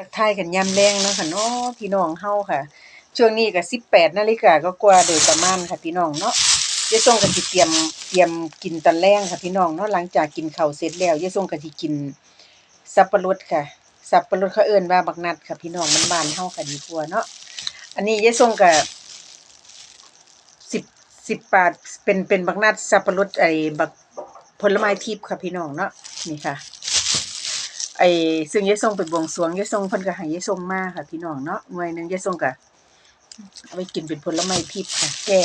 ทักทายกันยามแรงเนาะค่ะเนาะพี่น้องเฮาค่ะ ช่วงนี้ก็18นาฬิกาก็กว่าโดยประมาณค่ะพี่น้องเนาะยายส่งก็สิเตรียมเตรียมกินตอนแรงค่ะพี่น้องเนาะหลังจากกินข้าวเสร็จแล้วยายส่งก็สิกินสับปะรดค่ะ สับปะรดเขาเอิ้นว่าบักนัดค่ะพี่น้องมันบานเฮาค่ะดีกว่าเนาะอันนี้ยายส่งก็10 10บาทเป็นเป็นบักนัดสับปะรดไอ้บักผลไม้ทิพย์ค่ะพี่น้องเนาะนี่ค่ะ ไอ้ซึ่งยายส่งไปบวงสรวงยายส่งเพิ่นก็ให้ยายส่งมาค่ะพี่น้องเนาะหน่วยหนึงยายส่งก็เอาไปกินเป็นผลไม้ทิพย์ค่ะแก้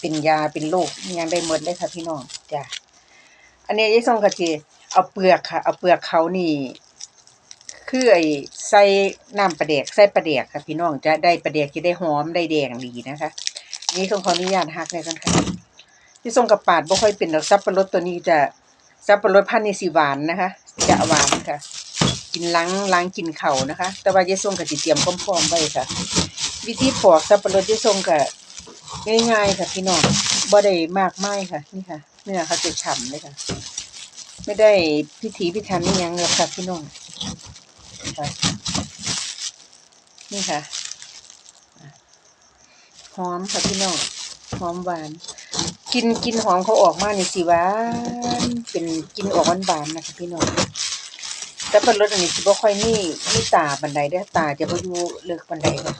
เป็นยาเป็นโรคอิหยังได้หมดเลยค่ะพี่น้องจ้ะอันนี้ยายส่งก็สิเอาเปลือกค่ะ เอาเปลือกเขานี่ คือไอ้ใส่น้ำปลาแดกใส่ปลาแดกค่ะพี่น้องจะได้ปลาแดกจะได้หอมได้แดงดีนะคะ นี่ต้องขออนุญาตหักเลยกันค่ะที่ส่งกับปาดบ่ค่อยเป็นดอกซับปะรดตัวนี้จะ ซับปะรดพันธุ์นี้สิหวานนะคะ จะหวานค่ะ กินล้างล้างกินเข่านะคะ แต่ว่ายายส่งก็สิเตรียมพร้อมๆไว้ค่ะ วิธีปอกซับปะรดยายส่งก็ง่ายๆค่ะพี่น้องบ่ได้มากมายค่ะนี่ค่ะ เนื้อเขาจะฉ่ำเลยค่ะ ไม่ได้พิถีพิถันนี่ยังหรอกค่ะพี่น้องค่ะนี่ค่ะหอมค่ะพี่น้องหอมหวาน กินกินหอมเขาออกมานี่สิหวานเป็นกินออกหวานหวานนะคะพี่น้องแต่เป็นรสอันนี้สิบ่ค่อยมีมีตาบันไดเด้ตาจะบ่อยู่เลิกบันไดค่ะ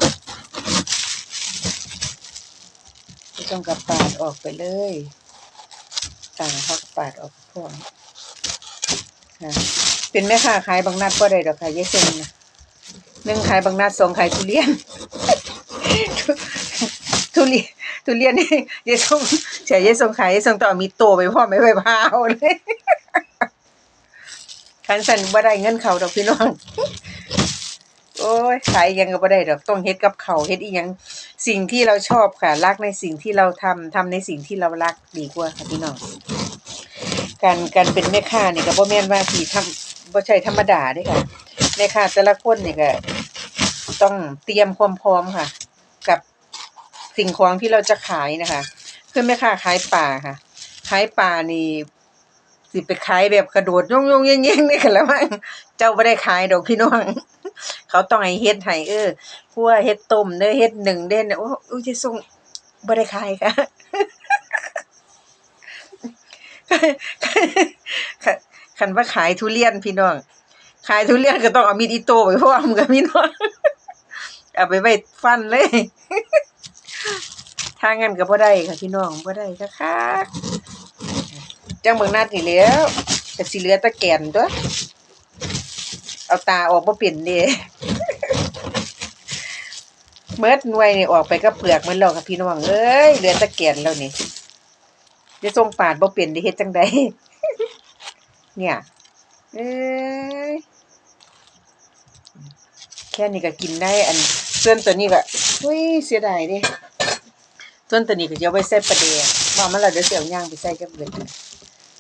ไม่ต้องกับปาดออกไปเลยตาเขาก็ปาดออกพวกนี้ค่ะเป็นแม่ค้าขายบางนัดก็ได้ดอกค่ะยายเซนนะหนึ่งขายบางนัดสองขายทุเรียนทุเรียน ทุเรียนนี่ยายส่งเฉยยายส่งขายยายส่งต่อมีโตไปพ่อไม่ไปพาวเลยคันสันบ่ได้เงินเขาดอกพี่น้อง โอ้ยขายอิหยังก็บ่ได้ดอกต้องเฮ็ดกับเขาเฮ็ดอีหยังสิ่งที่เราชอบค่ะ รักในสิ่งที่เราทำทำในสิ่งที่เรารักดีกว่าค่ะพี่น้อง การการเป็นแม่ค้านี่ก็บ่แม่นว่าสิทำบ่ใช่ธรรมดาเด้ค่ะแม่ค้าแต่ละคนนี่ก็ต้องเตรียมความพร้อมค่ะ สิ่งของที่เราจะขายนะคะ คือแม่ค้าขายป่าค่ะ ขายป่านี่สิไปขายแบบกระโดดยงยงเย่งๆนี่กันแล้วมั้งเจ้าบ่ได้ขายดอกพี่น้อง เขาต้องให้เฮ็ดให้เออคั่วเฮ็ดต้มเด้อเฮ็ดหนึ่งเด้นี่ยโอ้อุ้ยจะส่งบ่ได้ขายค่ะคันว่าขายทุเรียนพี่น้อง ขายทุเรียนก็ต้องเอามีดอิโต้ไปพร้อมกับพี่น้อง เอาไปไว้ฟันเลย ถ้างั้นก็บ่ได้ค่ะพี่น้องบ่ได้ค่ะค่ะจังเบิ่งนัดนี่แล้วก็สิเหลือตะแกนตัวเอาตาออกบ่เป็นเด้เมิดหน่วยนี่ออกไปก็เปลือกมันแล้วค่ะพี่น้องเอ้ยเหลือตะแกนแล้วนี่จะส่งปาดบ่เป็นได้เฮ็ดจังไดเนี่ยเอ้ยแค่นี้ก็กินได้อันส่วนตัวนี้ก็อุ้ยเสียดายดิ ส่วนตัวนี้ก็จะไว้ใส่ปลาแดกว่ามันเราเดี๋ยวเสียวย่างไปใส่กับเบิด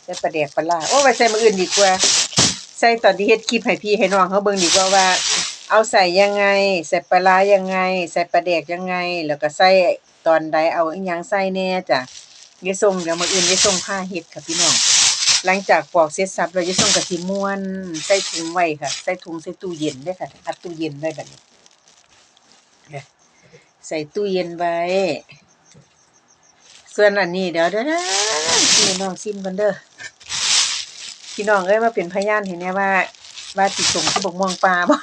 ใส่ปลาแดกปลาร้าโอ้ไว้ใส่มืออื่นดีกว่า ใส่ตอนที่เฮ็ดคลิปให้พี่ให้น้องเขาเบิ่งดีกว่าว่า เอาใส่ยังไง ใส่ปลาร้ายังไง ใส่ปลาแดกยังไง แล้วก็ใส่ตอนใดเอาอีหยังใส่แน่จ้ะยายส่งเดี๋ยวมืออื่นยายส่งผ้าเฮ็ดค่ะพี่น้องหลังจากปอกเสร็จสับเราจะส่งกะทิม้วนใส่ถุงไว้ค่ะ ใส่ถุงใส่ตู้เย็นได้ค่ะอัดตู้เย็นไว้แบบนี้ใส่ตู้เย็นไว้ ส่วนอันนี้เดี๋ยวเดี๋ยวพี่น้องซิมกันเด้อพี่น้องเอ้ยมาเป็นพยานเห็นแน่ว่าว่าติดส่งที่บกม่วงปลาบ่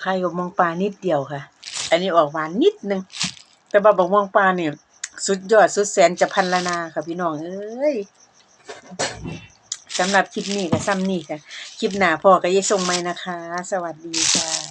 ใครกับม่วงปลานิดเดียวค่ะ อันนี้ออกหวานนิดนึง แต่ว่าบกม่วงปลาเนี่ยสุดยอดสุดแสนจะพันละนาค่ะพี่น้องเอ้ย สำหรับคลิปนี้ก็ซ้ำนี่ค่ะ คลิปหน้าพ่อก็ยายส่งไหมนะคะ สวัสดีค่ะ